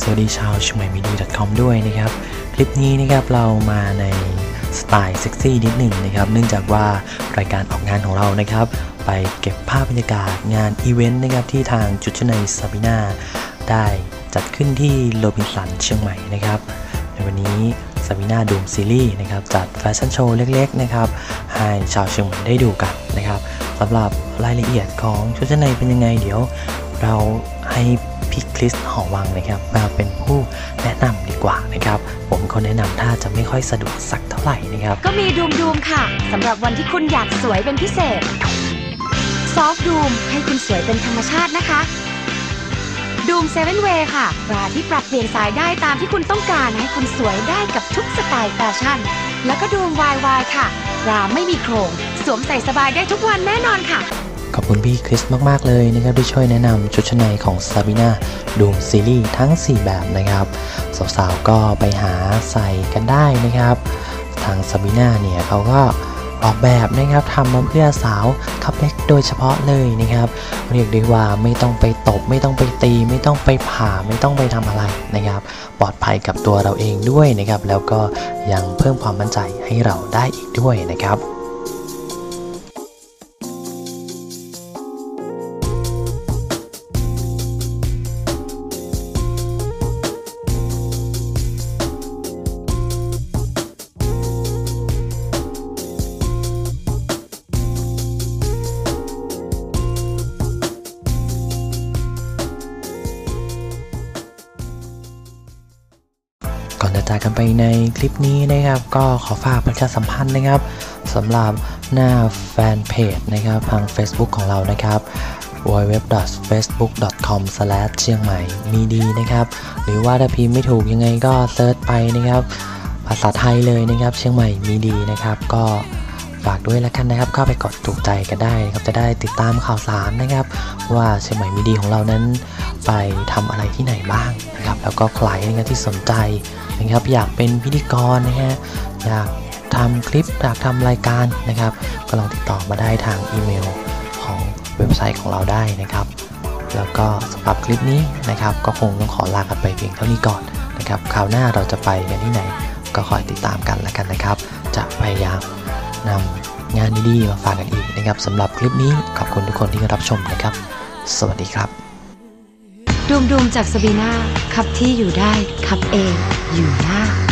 สวัสดีชาวชมัยมีดี .com ด้วยนะครับ คลิปนี้นะครับเรามาในสไตล์เซ็กซี่นิดหนึ่งนะครับ เนื่องจากว่ารายการออกงานของเรานะครับ ไปเก็บภาพบรรยากาศงานอีเวนต์นะครับที่ทางจุดชนัยซาบิน่าได้จัดขึ้นที่โรบินสันเชียงใหม่นะครับ ในวันนี้ซาบิน่าดูมซีรีส์นะครับจัดแฟชั่นโชว์เล็กๆนะครับให้ชาวเชียงใหม่ได้ดูกันนะครับสำหรับรายละเอียดของชุดชั้นในเป็นยังไงเดี๋ยว เราให้ พี่คริสหอวังนะครับมาเป็นผู้แนะนำดีกว่านะครับ ผมคนแนะนำถ้าจะไม่ค่อยสะดวกสักเท่าไหร่นะครับ ก็มีดูมดูมค่ะสำหรับวันที่คุณอยากสวยเป็นพิเศษ ซอฟดูมให้คุณสวยเป็นธรรมชาตินะคะดูมเซเว่นเวย์ค่ะบราที่ปรับเปลี่ยนสายได้ตามที่คุณต้องการให้คุณสวยได้กับทุกสไตล์แฟชั่น แล้วก็ดูมวายวายค่ะบราไม่มีโครง สวมใส่สบายได้ทุกวันแน่นอนค่ะ ขอบคุณพี่คริสมาก ๆ เลยนะครับที่ช่วยแนะนำชุดชั้นในของซาบิน่าดูมซีรีส์ทั้ง 4 แบบนะครับ สาว ๆ ก็ไปหาใส่กันได้นะครับ ทางซาบิน่าเนี่ยเขาก็ออกแบบนะครับทำมาเพื่อสาวคับเล็กโดยเฉพาะเลยนะครับ เรียกได้ว่าไม่ต้องไปตบ ไม่ต้องไปตี ไม่ต้องไปผ่าไม่ต้องไปทำอะไรนะครับ ปลอดภัยกับตัวเราเองด้วยนะครับ แล้วก็ยังเพิ่มความมั่นใจให้เราได้อีกด้วยนะครับ ก่อนจะจากกันไปในคลิปนี้นะครับ ก็ขอฝากประชาสัมพันธ์นะครับสำหรับหน้าแฟนเพจนะครับทาง Facebook ของเรานะครับ www.facebook.com เชียงใหม่มีดีนะครับ หรือว่าถ้าพิมพ์ไม่ถูกยังไงก็เซิร์ชไปนะครับ ภาษาไทยเลยนะครับ เชียงใหม่มีดีนะครับ ก็ฝากด้วยแล้วกันนะครับ เข้าไปกดถูกใจกันได้นะครับ จะได้ติดตามข่าวสารนะครับ ว่าเชียงใหม่มีดีของเรานั้น ไปทำอะไรที่ไหนบ้างนะครับ แล้วก็ใครนะครับที่สนใจ นะครับ อยากเป็นพิธีกรนะฮะอยากทำคลิปอยากทำรายการนะครับ ก็ลองติดต่อมาได้ทางอีเมลของเว็บไซต์ของเราได้นะครับ แล้วก็สำหรับคลิปนี้นะครับ ก็คงต้องขอลากันไปเพียงเท่านี้ก่อนนะครับคราวหน้าเราจะไปกันที่ไหน ก็คอยติดตามกันแล้วกันนะครับ จะพยายามนำงานดีๆมาฝากกันอีกนะครับสำหรับคลิปนี้ขอบคุณทุกคนที่รับชมนะครับ สวัสดีครับ ดูมดูมจากสบีนาขับที่อยู่ได้ขับเองอยู่ยาก